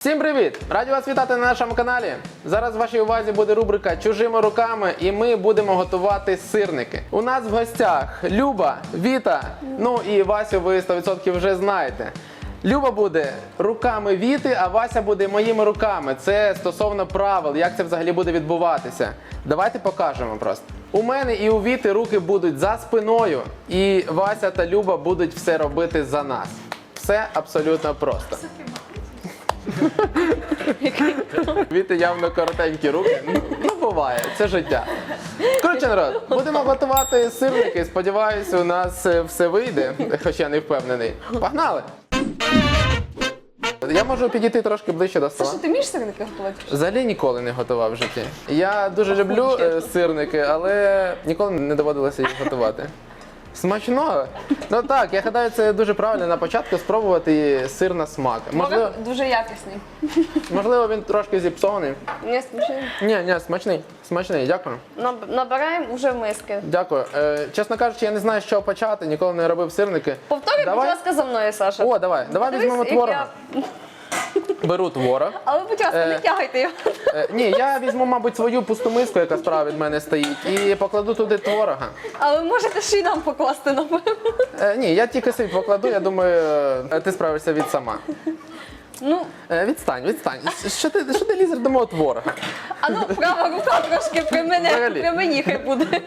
Всім привіт! Раді вас вітати на нашому каналі. Зараз в вашій увазі буде рубрика Чужими руками, і ми будемо готувати сирники. У нас в гостях Люба, Віта, ну і Васю ви 100% вже знаєте. Люба буде руками Віти, а Вася буде моїми руками. Це стосовно правил, як це взагалі буде відбуватися. Давайте покажемо просто. У мене і у Віти руки будуть за спиною, і Вася та Люба будуть все робити за нас. Все абсолютно просто. Віти явно коротенькі руки. Ну, ну, буває, це життя. Коротше, народ, будемо готувати сирники. Сподіваюся, у нас е, все вийде, хоча я не впевнений. Погнали! Я можу підійти трошки ближче до стола. Саша, ти вмієш сирники готувати? Взагалі ніколи не готував в житті. Я дуже люблю е, сирники, але ніколи не доводилося їх готувати. Смачно? Ну так, я гадаю, це дуже правильно на початку спробувати сир на смак. Можливо. Дуже якісний. можливо, він трошки зіпсований. Не смішний. Ні, ні, смачний. Смачний, дякую. Наб- Набираємо вже в миски. Дякую. Е, чесно кажучи, я не знаю, з чого почати, ніколи не робив сирники. Повторюй, будь Давай. ласка, за мною, Саша. О, давай, давай візьмемо як творога. я- Беру творог. Але, будь ласка, Е. не тягайте його. Е, ні, я візьму, мабуть, свою пусту миску, яка справа від мене стоїть, і покладу туди творога. А ви можете ще й нам покласти, напевно. Е, ні, я тільки собі покладу, я думаю, е, ти справишся від сама. Ну, Е, відстань, відстань. Що ти, що ти лізеш до мого творога? а ну, права рука трошки при мене, Взагалі. при мені хай буде.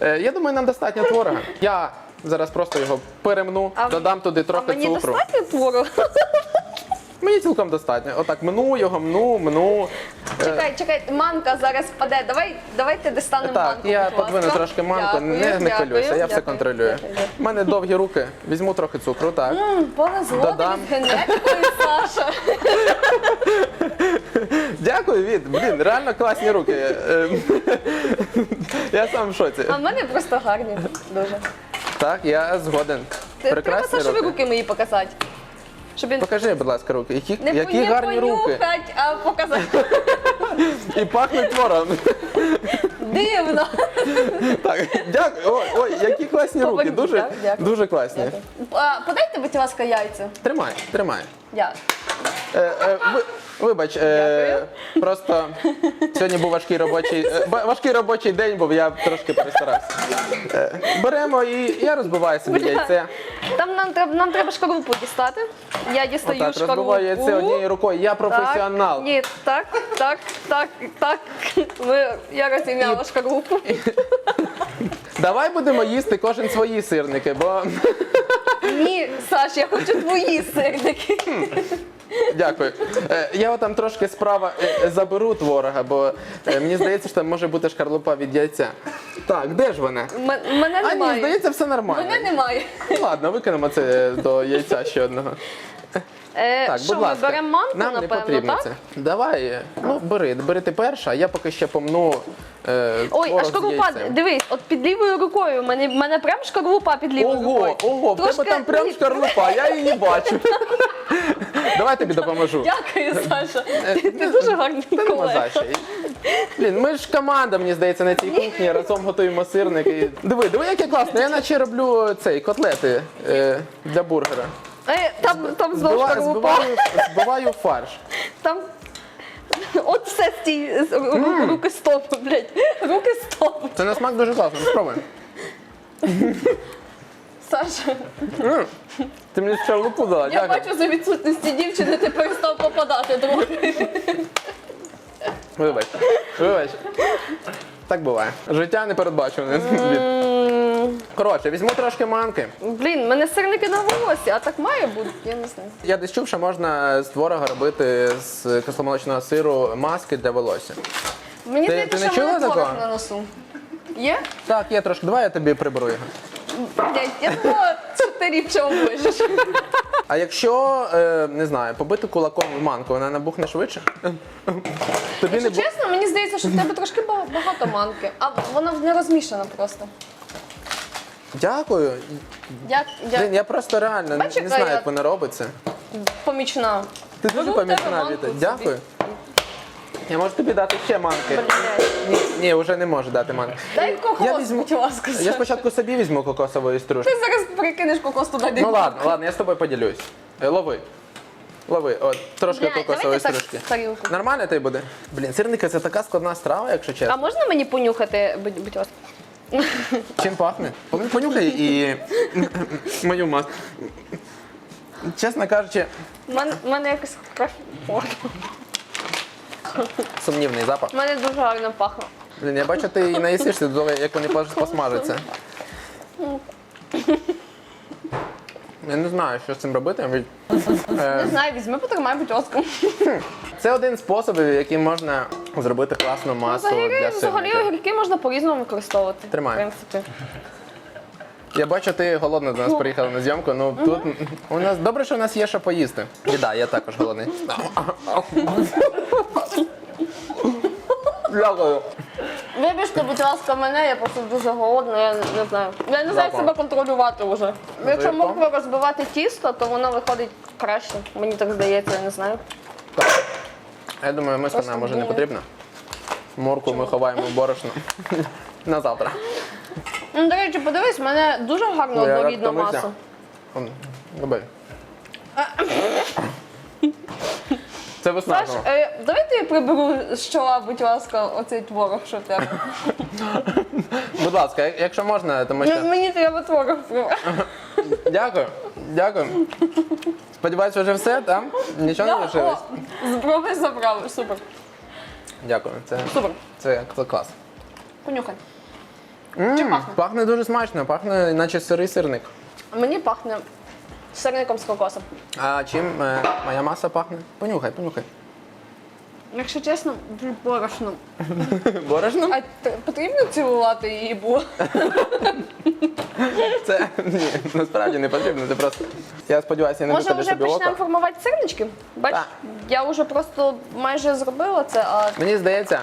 Е, я думаю, нам достатньо творога. Я зараз просто його перемну, А додам туди А трохи мені цукру. достатньо твору? Мені цілком достатньо. Отак мну його, мну, мну. Е, Чекай, чекай, манка зараз впаде. Давай, давайте достанемо Так, манку. я будь ласка. подвину трошки манку, Дякую, не, не дякую, хвилюйся, я все дякую, контролюю. дякую. У мене довгі руки, візьму трохи цукру, так. М, Повезло Додам. тобі генетикою, Саша. Дякую, Від. Блін, реально класні руки. Е, Я сам в шоці. А в мене просто гарні. Дуже. Так, я згоден. Ти- Треба Прекрасні Сашові руки. руки мої показати. Щоб він Покажи, будь ласка, руки. Які, не, які не гарні руки. понюхать, а показати. І пахнуть твором. Дивно. Так, дякую. Ой, ой, які класні руки. Дуже. Дякую. дуже класні. А, Подайте, будь ласка, яйця. Тримай, тримай. Я. Е, е, ви- Вибач, е, просто сьогодні був важкий робочий, е, ба- важкий робочий день, був, я трошки перестарався. Е, Беремо і я розбиваю собі яйце. Там нам треба нам треба шкарупу дістати. Я дістаю Отак, шкарупу. розбиваю яйце однією рукою. Я професіонал. Так, ні, так, так, так, так. Ми, я розім'яла шкарупу. Давай будемо їсти кожен свої сирники, бо Ні, Саш, я хочу твої сирники. Дякую. Е, Я отам трошки справа е, заберу творога, бо е, мені здається, що там може бути шкарлупа від яйця. Так, де ж вона? М- Мене А ні, немає. здається, все нормально. Мене немає. Ну, Ладно, викинемо це до яйця ще одного. Е, Так, що, будь ми беремо манку, Нам не напевно, потрібно так? це. Давай, ну бери, бери ти перша, а я поки ще помну. Е, Ой, творог а з шкарлупа, яйцем. дивись, от під лівою рукою. Мене, мене прям шкарлупа під лівою Ого, рукою. ого, в тебе Трошки- там прям ні, шкарлупа, я її не бачу. Давай тобі допоможу. Дякую, Саша. Ти, ти дуже гарний колега. Блін, ми ж команда, мені здається, на цій кухні разом готуємо сирники. Диви, диви, як я класно. Я наче роблю цей котлети е, для бургера. Е, там, там знову Збиваю, шкарлупа. збиваю, збиваю фарш. Там. От все стій, з- ру- руки стоп, блядь. Руки стоп. Це на смак дуже класно, спробуй. Саша, М, Ти мені шкарлупу дала, я дякую. бачу за відсутності дівчини, ти перестав попадати трохи. Вибач, вибач. Так буває. Життя не передбачене. Коротше, візьму трошки манки. Блін, мене сирники на волосі, а так має бути, я не знаю. Я десь чув, що можна з творога робити з кисломолочного сиру маски для волосся. Мені Ти- здається, ти не що в мене чула творог на носу. Є? Так, є трошки. Давай я тобі приберу його. Блядь, я думала, що ти рідше оближеш. А якщо, е, не знаю, побити кулаком в манку, вона набухне швидше? Тобі не Якщо бу... чесно, мені здається, що в тебе трошки ба- багато манки, а вона не розмішана просто. Дякую. Як, як я просто реально не- не знаю, я- як вона робиться. помічна. Ти дуже Беру в тебе помічна, манку Віта. собі. Дякую. Я можу тобі дати ще манки. Ні, ні, вже не можу дати манки. Дай кокос, Я візьму- будь ласка. Я спочатку собі візьму кокосової стружки. Ти зараз перекинеш кокос туди, Ну ладно, ладно, я з тобою поділюсь. Е, Лови. Лови, от, трошки кокосової давайте так стружки. тарілку. Нормально тобі буде? Блін, сирники це така складна страва, якщо А чесно. можна мені понюхати, будь, будь ласка? Чим пахне? Пон- Понюхай і мою маску. Чесно кажучи, У мене, в мене якось краще. Сумнівний запах. в мене дуже гарно пахне. Блін, я бачу, ти і наїсишся як вони посмажаться. Я не знаю, що з цим робити. Е, Не знаю, візьми, потримай, будь ласка. Це один з способів, яким можна зробити класну масу Взагалі, для взагалі огірки можна по-різному використовувати. Тримай. В принципі. Я бачу, ти голодна до нас приїхала на зйомку. Ну тут у нас добре, що у нас є що поїсти. І да, я також голодний. Дякую. Вибачте, будь ласка, мене, я просто дуже голодна, я не знаю. Я не знаю, як себе контролювати вже. Якщо Дякую. моркву розбивати тісто, то воно виходить краще. Мені так здається, я не знаю. Я думаю, миска Просто нам може не потрібна. Морку ми ховаємо в борошно на завтра. Ну, до речі, подивись, в мене дуже Ой, я однорідна втомився. маса. Он. Це Саш, виснажливо. е, давайте я приберу з чола, будь ласка, оцей творог, що в тебе. Будь ласка, як- якщо можна, тому що. Ну, Мені треба творог прибрати. Дякую, дякую. Сподіваюсь, вже все, так? Нічого не лишилось? Зброви забрали, супер. Дякую, це, Супер. це, це клас. Понюхай. М, Чим пахне? Пахне дуже смачно, пахне наче сирий сирник. Мені пахне сирником з кокосом. А чим е, моя маса пахне? Понюхай, понюхай. Якщо чесно, дуже борошно. Борошно? А т- потрібно цілувати її було? Це ні, насправді не потрібно. Це просто. Я сподіваюся, я не Може, випаде вже собі почнемо око. формувати сирнички? Бач, Так. я вже просто майже зробила це, а. Мені здається.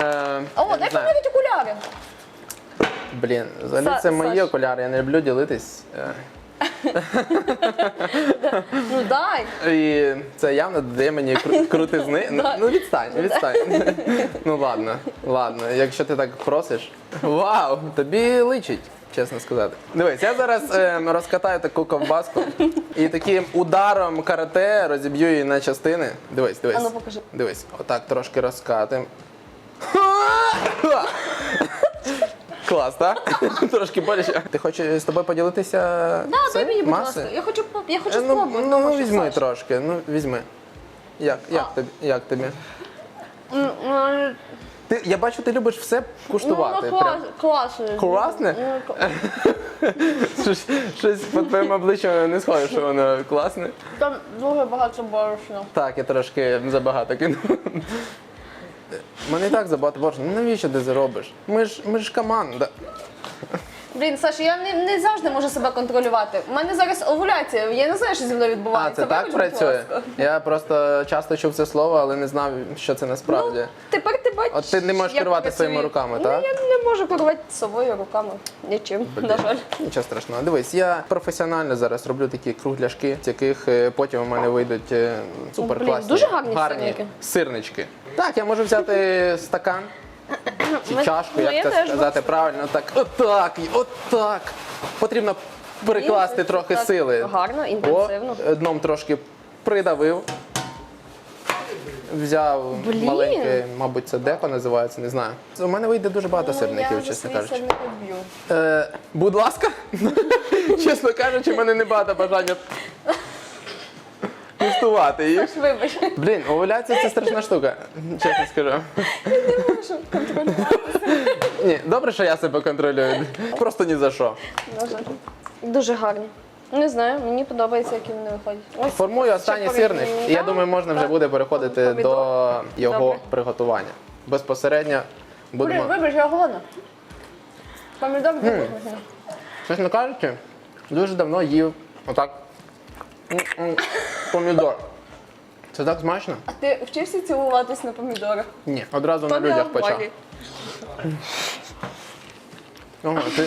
Е, О, не дай знаю. окуляри. Блін, взагалі Са- це мої Саш. окуляри, я не люблю ділитись. Е, Ну дай. І це явно додає мені кру- крутизни. Ну, ну відстань, відстань. Ну ладно, ладно, якщо ти так просиш. Вау, тобі личить, чесно сказати. Дивись, я зараз е, розкатаю таку ковбаску і таким ударом карате розіб'ю її на частини. Дивись, дивись. А ну, покажи. Дивись, отак трошки розкатим. Клас, так? Трошки боляче. Ти хочеш з тобою поділитися? Да, дай мені, будь ласка. Я хочу, поп- я хочу Е, Ну, спробувати. ну, тому візьми Саш, трошки, ну візьми. Як, як, тобі, як тобі? м, ну, Ти, я бачу, ти любиш все куштувати. Ну, ну, клас, прям. Класне? Ну, кла- Щось, щось по твоєму обличчю не схоже, що воно класне. Там дуже багато борошна. Так, я трошки забагато кинув. Мене і так забагато боже, ну навіщо ти це робиш? Ми ж, ми ж команда. Блін, Саш, я не, не завжди можу себе контролювати. У мене зараз овуляція, я не знаю, що зі мною А, відбувається. це так Вибач, будь працює? ласка. Я просто часто чув це слово, але не знав, що це насправді. Ну, тепер ти бачиш. От ти не можеш як керувати працює. своїми руками, ну, так? Я не можу керувати собою руками. Нічим, на жаль. Нічого страшного. Дивись, я професіонально зараз роблю такі кругляшки, з яких е, потім у мене вийдуть е, супер Блін, дуже гарні сирники. сирнички. Так, я можу взяти стакан чи Ми- чашку, ну, як це теж сказати правильно. Так, отак, і отак. Потрібно перекласти трохи так сили. гарно, інтенсивно. О, дном трошки придавив. Взяв Блін. маленьке, мабуть, це деко називається, не знаю. У мене вийде дуже багато сирників, Ну, я чесно кажучи. Е, будь ласка, чесно кажучи, в мене не багато бажання тестувати їх. Саш, вибач. Блін, овуляція це страшна штука, чесно скажу. Не можу контролювати. Ні, добре, що я себе контролюю. Просто ні за що. Жаль. Дуже гарні. Не знаю, мені подобається, які вони виходять. Ось Формую останній ще сирник, і я думаю, можна вже так. буде переходити Помідор. до його Добре. приготування. Безпосередньо Блін, будемо. вибач, я голодна. Помідор дуже. Чесно кажучи, дуже давно їв отак помідор. Це так смачно? А ти вчився цілуватись на помідорах? Ні, одразу на То не людях почав. Ага, ти,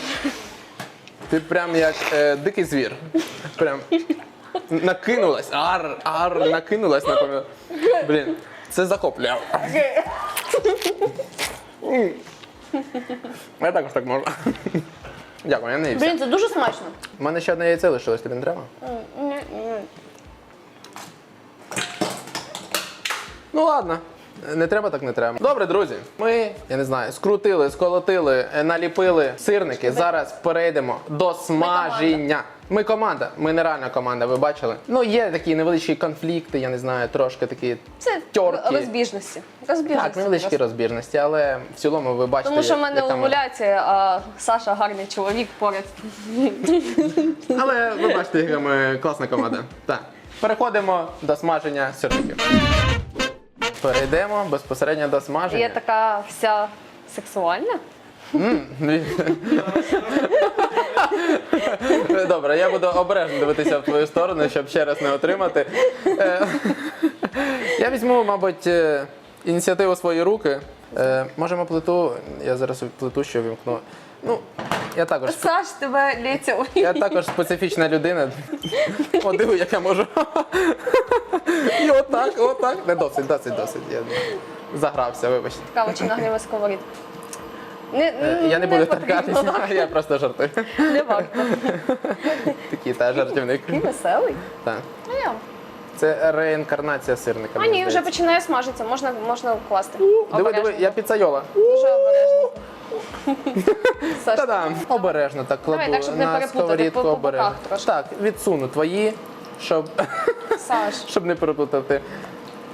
ти прям як е, дикий звір. Прям накинулась, ар, ар, накинулась на помідор. Блін, це захоплює. Я також так можу. Дякую, я не ївся. Блін, це дуже смачно. У мене ще одне яйце лишилось, тобі не треба? Ні, ні. Ну ладно. Не треба, так не треба. Добре, друзі. Ми, я не знаю, скрутили, сколотили, е, наліпили сирники. Зараз перейдемо до смаження. Ми команда, ми нереальна команда, ви бачили. Ну, є такі невеличкі конфлікти, я не знаю, трошки такі Це Тьорки. розбіжності. Розбіжності. так, невеличкі просто. розбіжності, але в цілому ви бачите. Тому що в мене яка ми- овуляція, а Саша гарний чоловік поряд. Але ви бачите, яка ми класна команда. Так. Переходимо до смаження сирників. Перейдемо безпосередньо до смаження. Я така вся сексуальна. Добре, я буду обережно дивитися в твою сторону, щоб ще раз не отримати. Е, Я візьму, мабуть, е, ініціативу свої руки. Е, Можемо плиту, я зараз плиту ще вімкну. Ну, я також, Саш, тебе лється у я також специфічна людина. О, диви, як я можу. Отак, отак. Не досить, досить, досить. Я загрався, вибачте. Цікаво, чи нагріва сковорід. Не, Е, Я не буду торкатися, я просто жартую. Не варто. Такий та жартівник. Такий веселий. Так. Це реінкарнація сирника. А ні, вже починає смажитися, можна, можна класти. Диви, диви, я піцайола. Дуже обережно. Та-дам! Обережно так кладу Давай, так, щоб не на переплутати, сковорідку по- боках трошки. Так, відсуну твої, щоб, Саш. щоб не переплутати.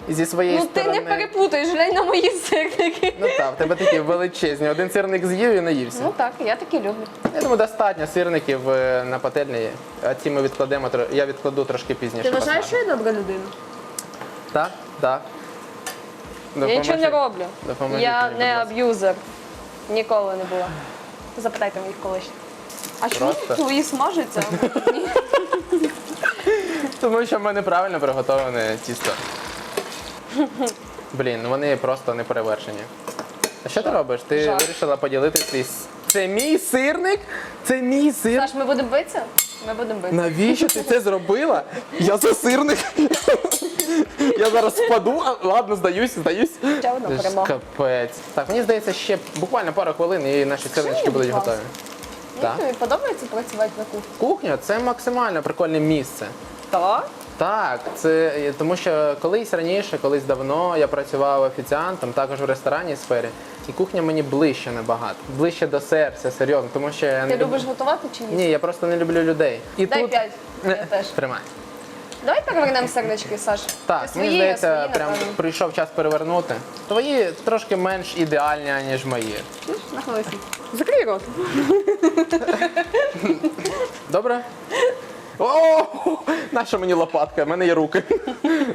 Зі своєї Ну ти не переплутаєш, глянь на мої сирники. Ну так, в тебе такі величезні. Один сирник з'їв і наївся. Ну так, я такі люблю. Я думаю, достатньо сирників е, на пательні, а ці ми відкладемо, я відкладу трошки пізніше. Ти вважаєш, що я добра людина? Так, так. Я нічого не роблю. Допоможіть Я мені, не аб'юзер. Ніколи не була. Запитайте моїх колишніх. А чому твої смажаться? Тому що в мене правильно приготовлене тісто. Блін, вони просто не перевершені. А що ти робиш? Ти Жах. вирішила поділити свій. с- Це мій сирник? Це мій сир. Саш, ми будемо битися? Ми будемо битися. Навіщо ти це зробила? Я за сирник. Я зараз впаду, а ладно, здаюсь, здаюсь. Ще одна Це ж перемога. Капець. Так, мені здається, ще буквально пару хвилин і наші сирнички мені, будуть будь ласка. готові. Мені Так. тобі подобається працювати на кухні? Кухня це максимально прикольне місце. Так. Так, це е, тому що колись раніше, колись давно я працював офіціантом, також в ресторанній сфері, і кухня мені ближче набагато, ближче до серця, серйозно, тому що я Ти не люблю- любиш готувати чи ні? Ні, я просто не люблю людей. І Дай тут п'ять. Я теж. тримай. Давай перевернемо сернички, Саш. Так, Ти свої, мені здається, свої, прям напевно. прийшов час перевернути. Твої трошки менш ідеальні, ніж мої. Нахилися. Закрий рот. Добре? О, наша мені лопатка, в мене є руки.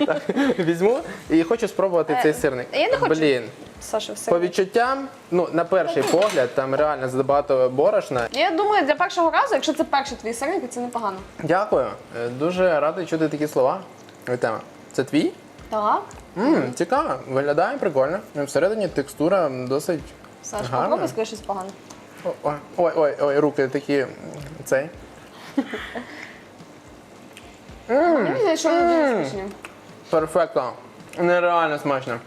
Так, візьму і хочу спробувати цей сирник. Е, я не хочу. Блін. Саша, все. По відчуттям, ну на перший погляд, там реально забагато борошна. Я думаю, для першого разу, якщо це перші твої сирники, це непогано. Дякую. Е, Дуже радий чути такі слова. від. Це твій? Так. Мм, цікаво, виглядає прикольно. Ну, Всередині текстура досить. Саш, Гарно. попробуй скажи щось погане. О- Ой, ой, ой, ой, руки такі. м, Цей. Мені здається, що вони дуже смачні. Перфекто. Нереально смачно.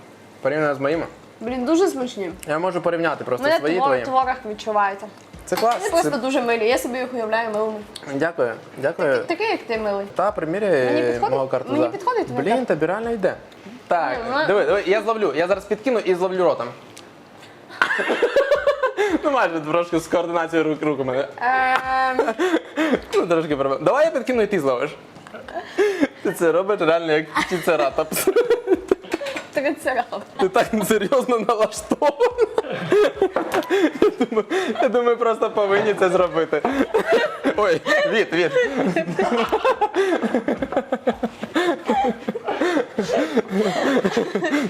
Порівняно з моїми. Блін, дуже смачні. Я можу порівняти просто Мене свої твор, твої. творог відчувається. Це клас. Вони просто Це... дуже милі. Я собі їх уявляю милими. Дякую, дякую. Такий, як ти милий. Та приміряй підходить? мого картуза. Мені підходить твоя Блін, карта? тобі реально йде. Так, Ну, ну. диви, диви, я зловлю. Я зараз підкину і зловлю ротом. ну майже трошки з координацією рук, рук у мене. Ем, Ну, трошки проблем. Давай я підкину і ти зловиш. Ти це робиш реально як тіцератопс. Трицератоп. Ти так серйозно налаштована. Я думаю, я думаю, просто повинні це зробити. Ой, від, від.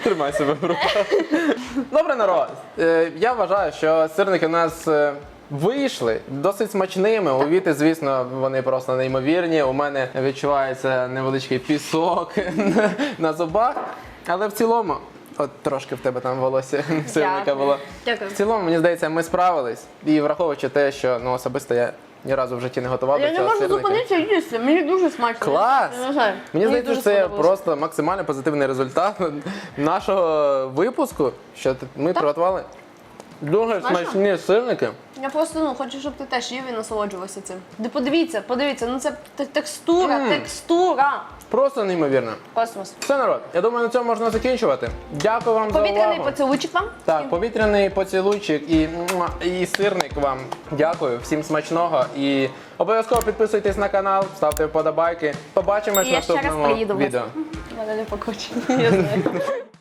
Тримай себе в руках. Добре, народ. Е, Я вважаю, що сирники у нас е, вийшли досить смачними. У Віти, звісно, вони просто неймовірні. У мене відчувається невеличкий пісок на зубах. Але в цілому, от трошки в тебе там волосся Дякую. було. Дякую. В цілому, мені здається, ми справились. І враховуючи те, що ну, особисто я ні разу в житті не готував Я до не цього можу сирника. зупинитися їсти. Мені дуже смачно. Клас! Я не знаю. Мені здається, дуже це просто максимально позитивний результат нашого випуску, що ми приготували Дуже Смачно? смачні сирники. Я просто ну хочу, щоб ти теж їв і насолоджувався цим. Де подивіться, подивіться, ну це те- текстура, Мм. текстура. Просто неймовірно. Космос. Все, народ. Я думаю, на цьому можна закінчувати. Дякую вам за Повітряний увагу. поцілуйчик вам. Так, повітряний поцілуйчик і, муа, і сирник вам. Дякую, всім смачного. І обов'язково підписуйтесь на канал, ставте вподобайки. Побачимось І в я ще раз наступному приїду в відео. Мене не покоче. Я знаю.